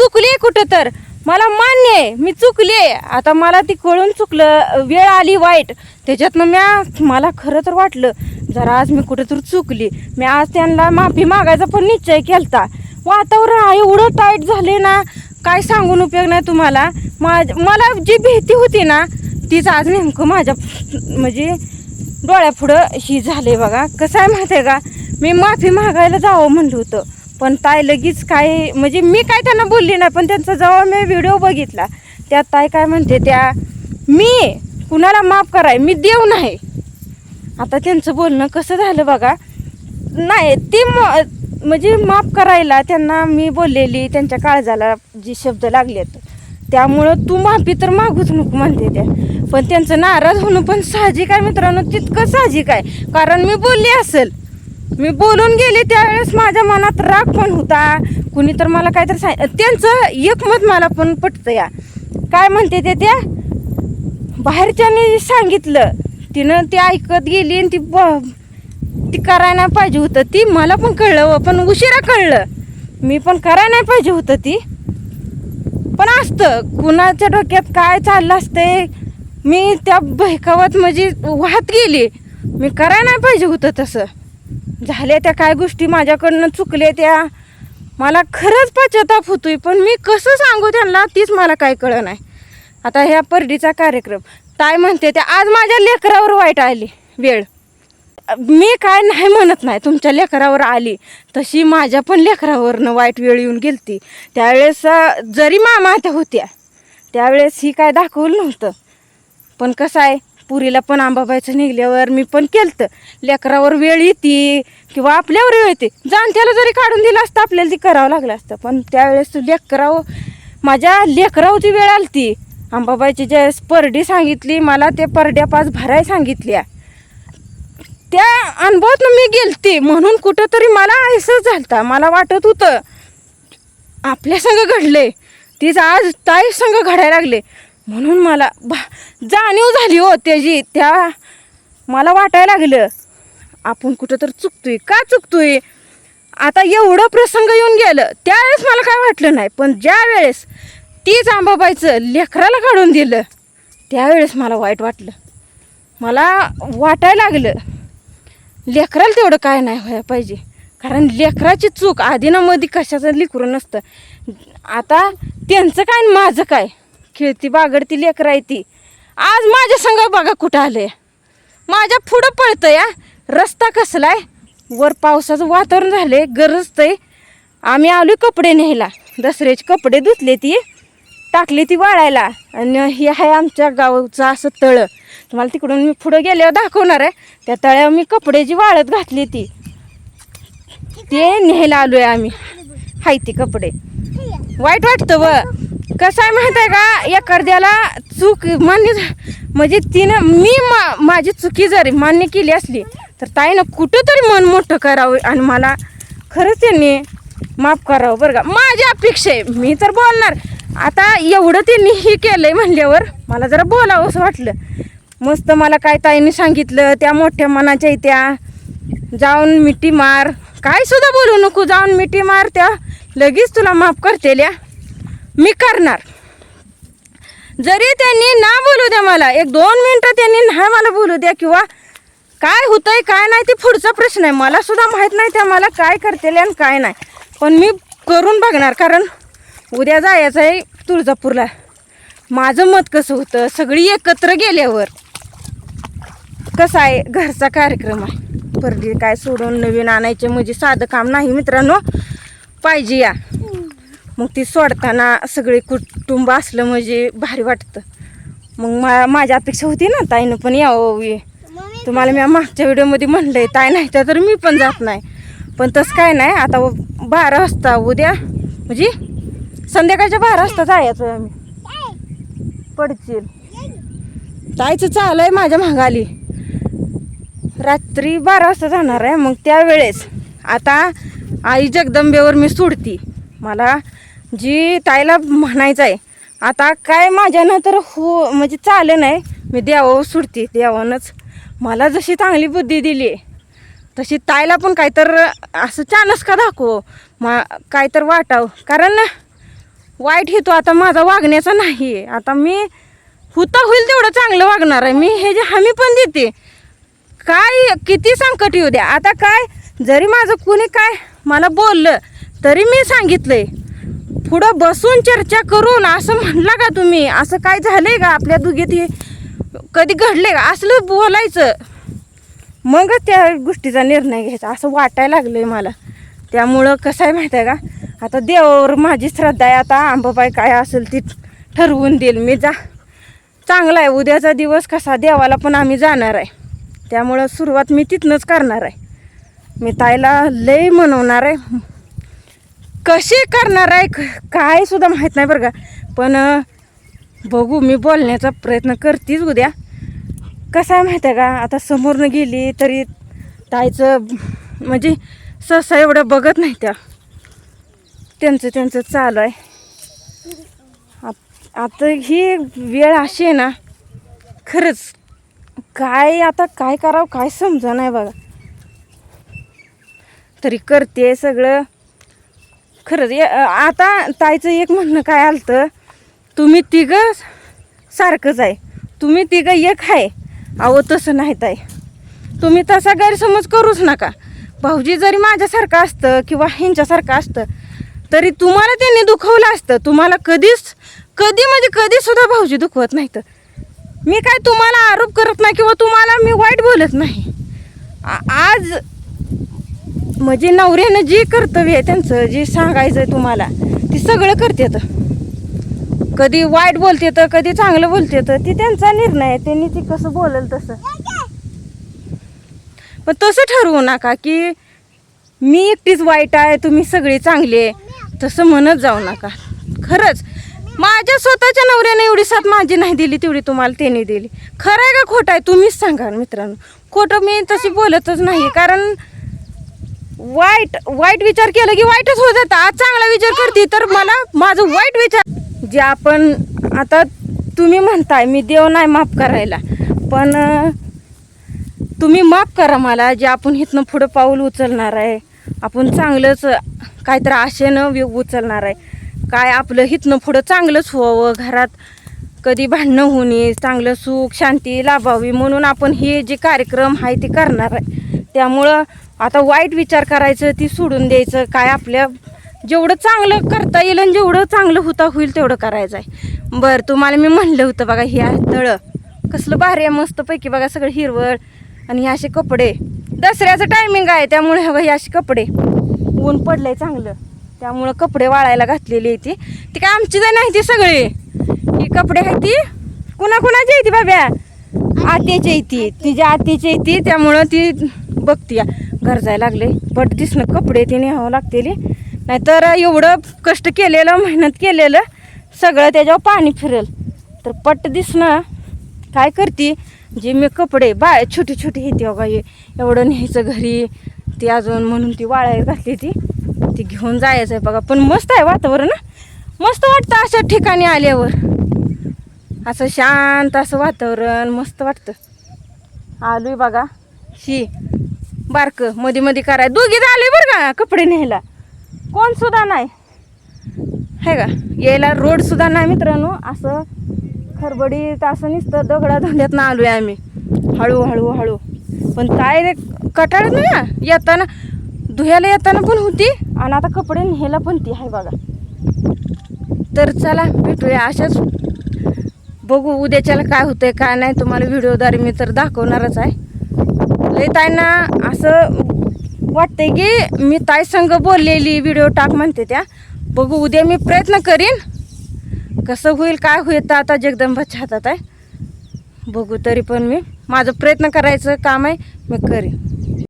चुकले कुठं तर. मला मान्य आहे मी चुकले आता मला ती कळून चुकलं वेळ आली वाईट. त्याच्यातनं म्या मला खरं तर वाटलं जरा आज मी कुठंतरी चुकली. मी आज त्यांना माफी मागायचा पण निश्चय केलता. वातावरण एवढं टाईट झाले ना काय सांगून उपयोग नाही तुम्हाला. माझ मला जी भीती होती ना तीच आज नेमकं माझ्या म्हणजे डोळ्यापुढं ही झाले बघा. कसं आहे माहिती आहे का? मी माफी मागायला जावं म्हणलं होतं. पण ताई लगेच काय म्हणजे मी काय त्यांना बोलली नाही पण त्यांचा जेव्हा मी व्हिडिओ बघितला. त्या ताई काय म्हणते त्या मी कुणाला माफ कराय मी देव नाही. आता त्यांचं बोलणं कसं झालं बघा. नाही ते म म्हणजे माफ करायला त्यांना मी बोललेली त्यांच्या काळजाला जी शब्द लागलेत. त्यामुळं तू माफी तर मागूच नको म्हणते त्या. पण त्यांचं नाराज होणं पण साहजिक आहे मित्रांनो तितकं साहजिक आहे. कारण मी बोलली असेल मी बोलून गेले त्यावेळेस माझ्या मनात राग पण होता. कुणी तर मला काहीतरी सांग त्यांचं एकमत मला पण पटतं या काय म्हणते ते त्या? बाहेरच्याने सांगितलं. तिनं ते ऐकत गेली आणि ती ब ती करायला नाही पाहिजे होतं. ती मला पण कळलं व पण उशिरा कळलं. मी पण करायला नाही पाहिजे होतं ती. पण असतं. कुणाच्या डोक्यात काय चाललं असते मी त्या बहकावात म्हणजे वाहत गेली. मी करायला नाही पाहिजे होतं तसं. झाल्या त्या काय गोष्टी माझ्याकडनं चुकल्या त्या? मला खरंच पश्चाताप होतोय पण मी कसं सांगू त्यांना? तीच मला काय कळं नाही. आता ह्या परडीचा कार्यक्रम. काय म्हणते त्या आज माझ्या लेकरावर वाईट आली वेळ. मी काय नाही म्हणत नाही तुमच्या लेकरावर आली. तशी माझ्या पण लेकरावरनं वाईट वेळ येऊन गेलती. त्यावेळेस जरी मामा त्या होत्या त्यावेळेस ही काय दाखवलं नव्हतं. पण कसं आहे पुरीला पण आंबाबाईचं निघल्यावर मी पण केलतं. लेकरावर वेळ येते किंवा आपल्यावर वेळ येते. जाणत्याला जरी काढून दिलं असतं आपल्याला ती करावं लागलं असतं. पण त्यावेळेस लेकराव माझ्या लेकरावची वेळ आलती. आंबाबाईची ज्या परडी सांगितली मला ते परड्या पाच भराय सांगितल्या. त्या अनुभवात मी गेलते. म्हणून कुठंतरी मला ऐसच झालता. मला वाटत होतं आपल्या संग घडले तीच आज ताई संघ घडायला लागले. म्हणून मला भा जाणीव झाली हो त्याची. त्या मला वाटायला लागलं आपण कुठं तर चुकतोय. का चुकतोय? आता एवढं प्रसंग येऊन गेलं त्यावेळेस मला काय वाटलं नाही पण ज्या वेळेस तीच आंबाबाईचं लेकराला काढून दिलं त्यावेळेस मला वाईट वाटलं. मला वाटायला लागलं लेकराला तेवढं काय नाही व्हायला पाहिजे. कारण लेकराची चूक आधीनामध्ये कशाचं लिकरू नसतं. आता त्यांचं काय आणि माझं काय? खेळती बागडती लेकरं आहे ती. आज माझ्या संग बघा कुठं आलंय. माझ्या पुढं पळतं या रस्ता कसलाय? वर पावसाचं वातावरण झाले गरजतंय. आम्ही आलोय कपडे न्यायला. दसऱ्याचे कपडे धुतले ती टाकली ती वाळायला. आणि हे आहे आमच्या गावचं असं तळं. तुम्हाला तिकडून मी पुढं गेल्यावर दाखवणार आहे. त्या तळ्यावर मी कपडे जी वाळत घातली ती ते न्यायला आलोय आम्ही. हाय ती कपडे. वाईट वाटतं व. कसं आहे माहीत आहे का? एखाद्याला चूक मान्य झा- म्हणजे तिनं मी मा माझी चुकी जरी मान्य केली असली तर ताईनं कुठं तरी मन मोठं करावं आणि मला खरंच त्यांनी माफ करावं बरं का. माझी अपेक्षा आहे मी तर बोलणार. आता एवढं त्यांनी हे केलं आहे म्हणल्यावर मला जरा बोलावं असं वाटलं. मस्त मला काय ताईने सांगितलं त्या मोठ्या मनाच्या त्या जाऊन मिठी मार. काय सुद्धा बोलू नको जाऊन मिठी मार त्या. लगेच तुला माफ करतेल्या. मी करणार. जरी त्यांनी ना बोलू द्या मला एक दोन मिनटं त्यांनी ना मला बोलू द्या किंवा काय होतंय काय नाही ते पुढचा प्रश्न आहे. मला सुद्धा माहीत नाही त्या मला काय करतील आणि काय नाही. पण मी करून बघणार कारण उद्या जायचं आहे तुळजापूरला. माझं मत कसं होतं सगळी एकत्र गेल्यावर कसं आहे घरचा कार्यक्रम आहे. परडी काय सोडून नवीन आणायचे म्हणजे साधं काम नाही मित्रांनो. पाहिजे या. मग ती सोडताना सगळे कुटुंब असलं म्हणजे भारी वाटतं. मग मा माझी अपेक्षा होती ना ताईनं पण यावं ये तुम्हाला मी मागच्या व्हिडिओमध्ये म्हणलंय ताई नाही तर मी पण जात नाही. पण तसं काय नाही आता बारा वाजता उद्या म्हणजे संध्याकाळच्या बारा वाजता जायचं आहे आम्ही. पडशील ताईचं चालू आहे माझ्या मागाली रात्री बारा वाजता जाणार आहे मग त्यावेळेस आता आई जगदंबेवर मी सोडती. मला जी ताईला म्हणायचं आहे आता काय माझ्यानं तर हो म्हणजे चाले नाही. मी देवावर सुटते देवानंच. मला जशी चांगली बुद्धी दिली आहे तशी ताईला पण काहीतर असं चानस का दाखव? मा काहीतर वाटावं. कारण वाईट हेतू आता माझा वागण्याचा नाही. आता मी हुता होईल तेवढं चांगलं वागणार आहे. मी हे जे हमी पण देते. काय किती संकट येऊ द्या. आता काय जरी माझं कुणी काय मला बोललं तरी मी सांगितलं आहे पुढं बसून चर्चा करून असं म्हणला का तुम्ही? असं काय झालंय का आपल्या दुगीत हे? कधी घडले का? असलं बोलायचं. मगच त्या गोष्टीचा निर्णय घ्यायचा. असं वाटायला लागलंय मला. त्यामुळं कसं आहे माहिती आहे का? आता देवावर माझी श्रद्धा आहे. आता आंबाबाई काय असेल ती ठरवून देईल. मी जा. चांगला आहे. उद्याचा दिवस कसा? देवाला पण आम्ही जाणार आहे. त्यामुळं सुरुवात मी तिथनंच करणार आहे. मी ताईला लय म्हणवणार आहे. कशी करणार आहे? क- काय सुद्धा माहीत नाही बरं का. पण बघू मी बोलण्याचा प्रयत्न करतेच उद्या. कसं आहे माहिती आहे का? आता समोरनं गेली तरी ताईचं म्हणजे सहसा एवढं बघत नाही त्या. त्यांचं त्यांचं चालू आहे. आता ही वेळ अशी आहे ना खरंच काय आता काय करावं काय समजा नाही बघा. तरी करते सगळं. खरंच. ये- आता ताईचं एक म्हणणं काय आलतं तुम्ही तिघं सारखंच आहे. तुम्ही तिघं एक आहे. अहो तसं नाही ताई. तुम्ही तसा गैरसमज करूच नका. भाऊजी जरी माझ्यासारखं असतं किंवा ह्यांच्यासारखं असतं तरी तुम्हाला त्यांनी दुखवलं असतं. तुम्हाला कधीच कधी म्हणजे कधीसुद्धा भाऊजी दुखवत नाहीत. मी काय तुम्हाला आरोप करत नाही किंवा तुम्हाला मी वाईट बोलत नाही. आ- आज म्हणजे नवऱ्यानं जे कर्तव्य आहे त्यांचं जे सांगायचं आहे तुम्हाला ते सगळं करतात कधी वाईट बोलते तर कधी चांगलं बोलते तर ती त्यांचा निर्णय आहे त्यांनी ती कसं बोलेल तसं. पण तसं ठरवू नका की मी एकटीच वाईट आहे तुम्ही सगळी चांगली आहे तसं म्हणत जाऊ नका. खरंच माझ्या स्वतःच्या नवऱ्याने एवढी साथ माझी नाही दिली तेवढी तुम्हाला त्यांनी दिली. खरं आहे का खोटं आहे तुम्हीच सांगा मित्रांनो. खोटं मी तशी बोलतच नाही कारण वाईट वाईट विचार केला की वाईटच होत जातं आज चांगला विचार करते तर मला माझं वाईट विचार जे आपण आता तुम्ही म्हणताय मी देव नाही माफ करायला. पण तुम्ही माफ करा मला जे आपण इथनं पुढं पाऊल उचलणार आहे. आपण चांगलंच काहीतरी आशेनं उचलणार आहे. काय आपलं हिथनं पुढं चांगलंच व्हावं घरात कधी भांडणं होणे चांगलं सुख शांती लाभावी म्हणून आपण हे जे कार्यक्रम आहे ते करणार आहे. त्यामुळं आता वाईट विचार करायचं ती सोडून द्यायचं काय आपल्या जेवढं चांगलं करता येईल आणि जेवढं चांगलं होता होईल तेवढं करायचं आहे. बरं तुम्हाला मी म्हणलं होतं बघा हे तळं. कसलं भारी आहे मस्तपैकी बघा सगळं हिरवळ आणि हे असे कपडे. दसऱ्याचं टायमिंग आहे त्यामुळे हे हे असे कपडे. ऊन पडलंय चांगलं. त्यामुळं कपडे वाळायला घातलेली आहे ती. ती काय आमची जण आहे ती सगळी. ही कपडे आहे ती. कुणा कुणाची आहे ती बाब्या? आत्याची येते ती तिच्या आत्याची आहे ती त्यामुळं ती बघती. गरजायला लागले. बट दिसणं कपडे ती न्यावं लागतेली. नाहीतर एवढं कष्ट केलेलं मेहनत केलेलं सगळं त्याच्यावर पाणी फिरेल. तर पट दिसणं काय करते? जे मी कपडे बा छोटी छोटी येते बघा हे एवढं न्यायचं घरी. ती अजून म्हणून ती वाळायला घातली ती. ती घेऊन जायचं आहे बघा. पण मस्त आहे वातावरण मस्त वाटतं अशा ठिकाणी आल्यावर. असं शांत असं वातावरण मस्त वाटतं. आलोय बघा. शी बारकं मध्ये मध्ये कराय. दोघी आले बरं का कपडे न्यायला? कोण सुद्धा नाही. आहे का? यायला रोड सुद्धा नाही मित्रांनो. असं खरबडीत असं नसतं दगडा धोंड्यातनं आलोय आम्ही. हळू हळू. हळू पण काय रे कटाळत नाही ना? येताना धुयाला येताना पण होती आणि आता कपडे न्यायला पण ती आहे बघा. तर चला भेटूया अशाच बघू उद्याच्याला काय होतंय काय नाही. तुम्हाला व्हिडिओद्वारे मी तर दाखवणारच आहे. लय ताईंना असं वाटतंय की मी ताई संग बोललेली व्हिडिओ टाक म्हणते त्या. बघू उद्या मी प्रयत्न करीन. कसं होईल काय होईल तर आता जगदंबाच्या हातात आहे. बघू तरी पण मी. माझं प्रयत्न करायचं काम आहे मी करीन.